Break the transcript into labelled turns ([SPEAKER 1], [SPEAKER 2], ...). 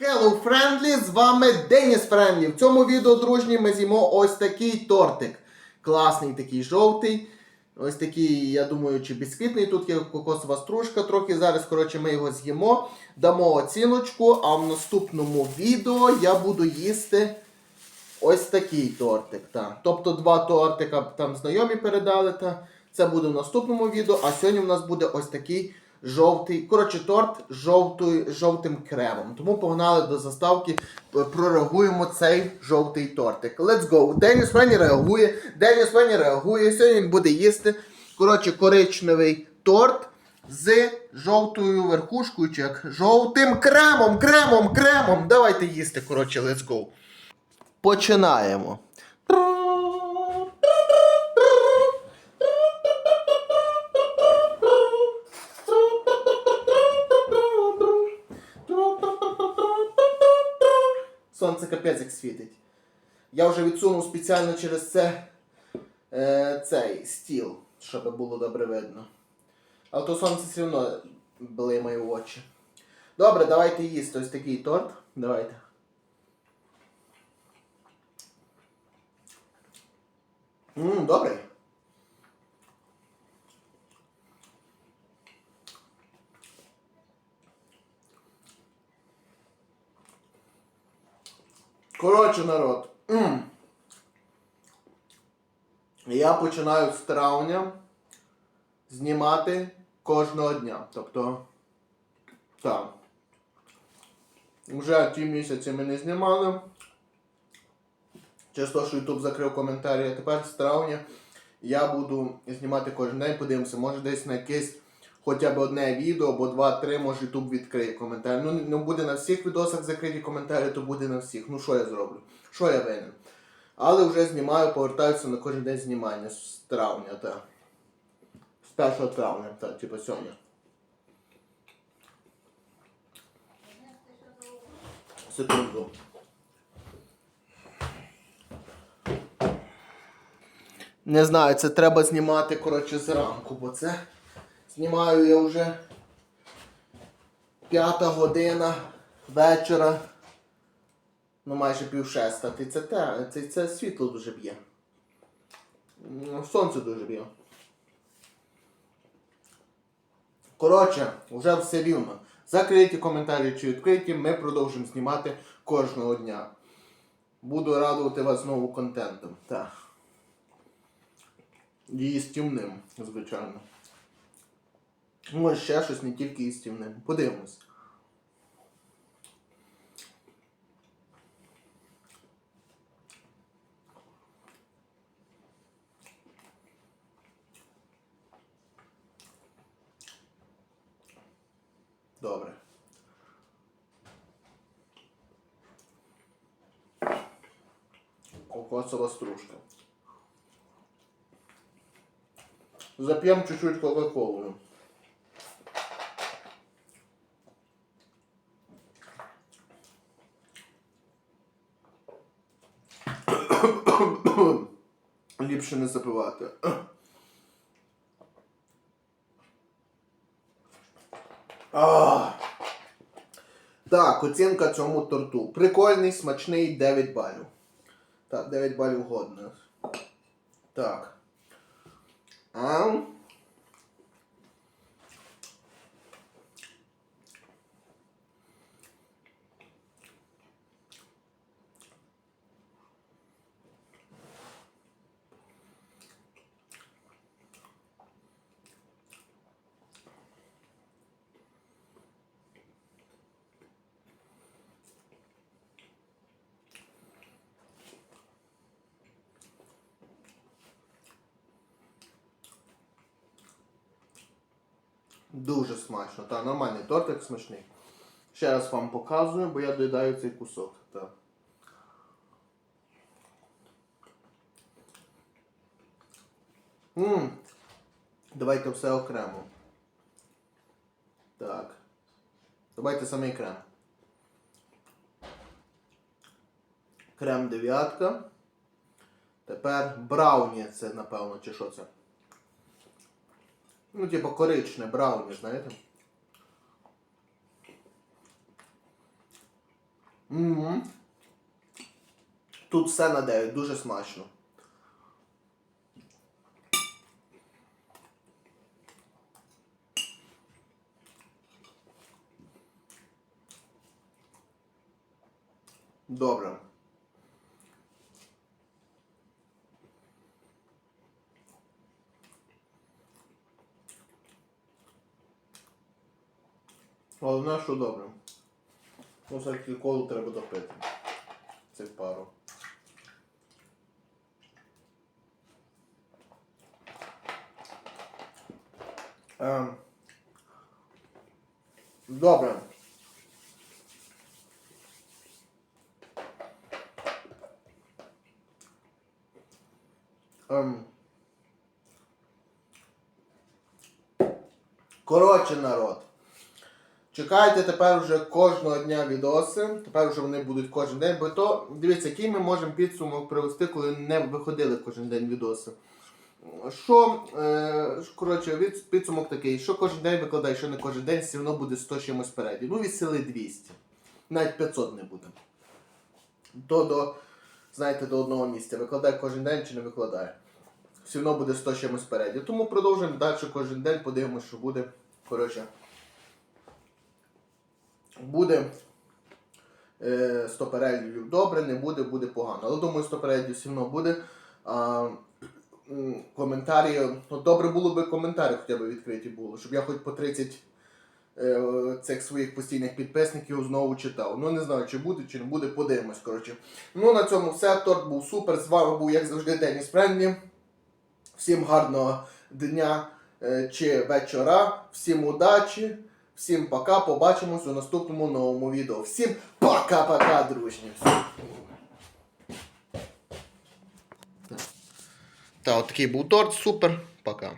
[SPEAKER 1] Hello Friendly, з вами Деніс Френдлі. В цьому відео, дружні, ми з'їмо ось такий тортик. Класний такий жовтий. Ось такий, я думаю, чи бісквітний. Тут є кокосова стружка трохи. Зараз, коротше, ми його з'їмо, дамо оціночку, а в наступному відео я буду їсти ось такий тортик. Та. Тобто два тортика там знайомі передали. Та. Це буде в наступному відео, а сьогодні в нас буде ось такий жовтий. Коротше, торт жовтою, жовтим кремом. Тому погнали до заставки, е, прореагуємо цей жовтий тортик. Let's go. Деніс Фені реагує. Деніс Фені реагує. Сьогодні він буде їсти. Коротше, коричневий торт з жовтою верхушкою, чи як жовтим кремом, кремом, кремом. Давайте їсти. Коротше, let's go. Починаємо. Сонце капець як світить. Я вже відсунув спеціально через це е, цей стіл, щоб було добре видно. Але то сонце все одно блимає в очі. Добре, давайте їсти ось такий торт. Давайте. Ммм, добрий. Коротше, народ. Я починаю з травня знімати кожного дня. Тобто. Так. Вже ті місяці ми не знімали. Через те, що YouTube закрив коментарі, а тепер з травня я буду знімати кожен день, подивимося, може десь на якесь хоча б одне відео або два-три, може YouTube відкриє коментарі. Ну, не буде на всіх відосах закриті коментарі, то буде на всіх. Ну що я зроблю? Що я винен? Але вже знімаю, повертаюся на кожен день знімання з травня, так. З 1 травня, так, типу сьогодні. Секунду. Не знаю, це треба знімати, коротше, зранку, бо це знімаю я вже п'ята година вечора. Ну, майже пів шеста. Ти це те, це, це світло дуже б'є. Ну, Сонце дуже б'є. Коротше, вже все рівно. Закриті коментарі чи відкриті, ми продовжимо знімати кожного дня. Буду радувати вас знову контентом. Так. І стімним, звичайно. Може ще щось не тільки і стімним. Подивимось. Добре. Кокосова стружка. Запьем чуть-чуть кока-колу. Ліпше не запивати. А. Так, оцінка цьому торту. Прикольний, смачний 9 балів. Так, 9 балів годно. Так. А? Дуже смачно. Та нормальний тортик смачний. Ще раз вам показую, бо я доїдаю цей кусок. Так. Ммм. Давайте все окремо. Так. Давайте самий крем. Крем дев'ятка. Тепер брауні це, напевно, чи що це? Ну, типу коричне, брауні, знаєте? Угу. Тут все на 9, дуже смачно. Добре. Головне, що добре. Ну, все-таки колу треба допити. Це пару. Ем. Добре. Ем. Коротше, народ. Чекайте тепер вже кожного дня відоси. Тепер вже вони будуть кожен день, бо то дивіться, який ми можемо підсумок привести, коли не виходили кожен день відоси. Що, е, коротше, від, підсумок такий, що кожен день викладай, що не кожен день, все одно буде 100 чимось спереді. Ну, від сили 200. Навіть 500 не буде. То до, знаєте, до одного місця. Викладай кожен день чи не викладає. Все одно буде 100 чимось спереді. Тому продовжуємо далі кожен день, подивимося, що буде. Коротше. Буде е, 100 переглядів добре, не буде, буде погано. Але думаю, 100 переглядів все одно буде. А, коментарі. Ну, добре було би коментарі хоча б відкриті було, щоб я хоч по 30 е, цих своїх постійних підписників знову читав. Ну не знаю, чи буде, чи не буде, подивимось. коротше. Ну на цьому все. Торт був супер. З вами був, як завжди, Деніс Френлі. Всім гарного дня е, чи вечора, всім удачі, всім пока. Побачимось у наступному новому відео. Всім пока-пока, дружні. Так, от такий був торт, супер. Пока.